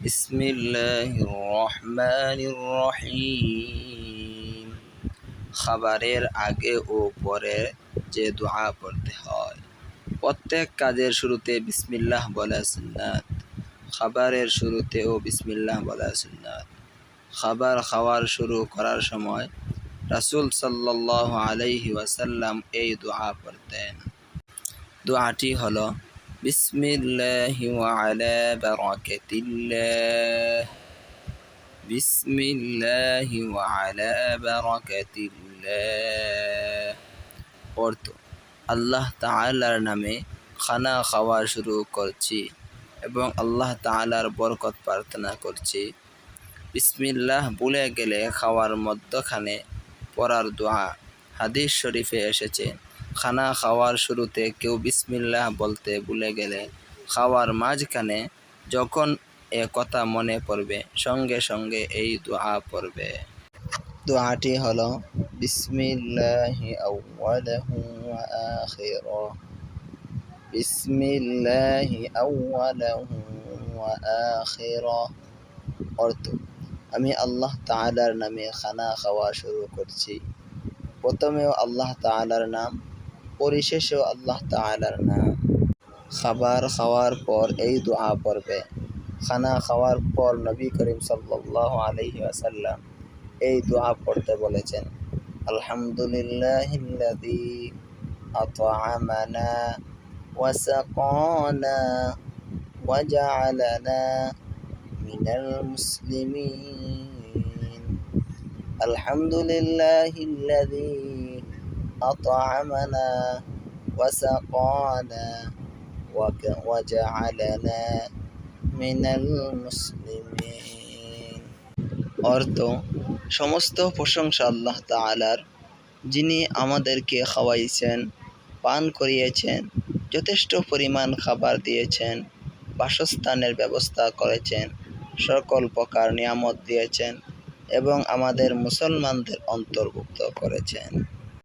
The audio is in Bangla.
بسم الله الرحمن الرحيم খাবারের আগে ও পরে যে দোয়া পড়তে হয় প্রত্যেক কাজের শুরুতে বিসমিল্লাহ বলা সুন্নাত খাবারের শুরুতেও বিসমিল্লাহ বলা সুন্নাত খাবার খাওয়ার শুরু করার সময় রাসূল সাল্লাল্লাহু আলাইহি ওয়াসাল্লাম এই দোয়া পড়তেন দোয়াটি হলো বিসমিল্লাহি ওয়া আলা বারাকাতিল্লাহ। বিসমিল্লাহি ওয়া আলা বারাকাতিল্লাহ। অর্থ, আল্লাহ তাআলার নামে খানা খাওয়া শুরু করছি এবং আল্লাহ তাআলার বরকত প্রার্থনা করছি। বিসমিল্লাহ ভুলে গেলে খাওয়ার মধ্যখানে পড়ার দোয়া হাদিস শরীফে এসেছে। খানা খাওয়ার শুরুতে কেউ বিসমিল্লাহ বলতে ভুলে গেলে খাওয়ার মাঝখানে যখন এ কথা মনে পড়বে, সঙ্গে সঙ্গে এই দোয়া পড়বে। দোয়াটি হলো অর্থ, আমি আল্লাহ তাআলার নামে খানা খাওয়া শুরু করছি। প্রথমেও আল্লাহ তাআলার নাম পরিশেষেও আল্লাহ তাআলার নাম। খাবার খাওয়ার পর এই দোয়া পড়বে। খানা খাওয়ার পর নবী করিম সাল্লাল্লাহু আলাইহি ওয়াসাল্লাম এই দোয়া পড়তে বলেছেন, আলহামদুলিল্লাহিল্লাযী আত'আমানা ওয়া সাকানা ওয়া জা'আলানা মিনাল মুসলিমিন। আলহামদুলিল্লাহিল্লাযী ওয়া- ওয়া জা'আলানা মিনাল মুসলিমিন অর্থ, সমস্ত প্রশংসা আল্লাহ তাআলার, যিনি আমাদেরকে খাওয়াইছেন, পান করিয়েছেন, যথেষ্ট পরিমাণ খাবার দিয়েছেন, বাসস্থানের ব্যবস্থা করেছেন, সকল প্রকার নিয়ামত দিয়েছেন এবং আমাদের মুসলমানদের অন্তর্ভুক্ত করেছেন।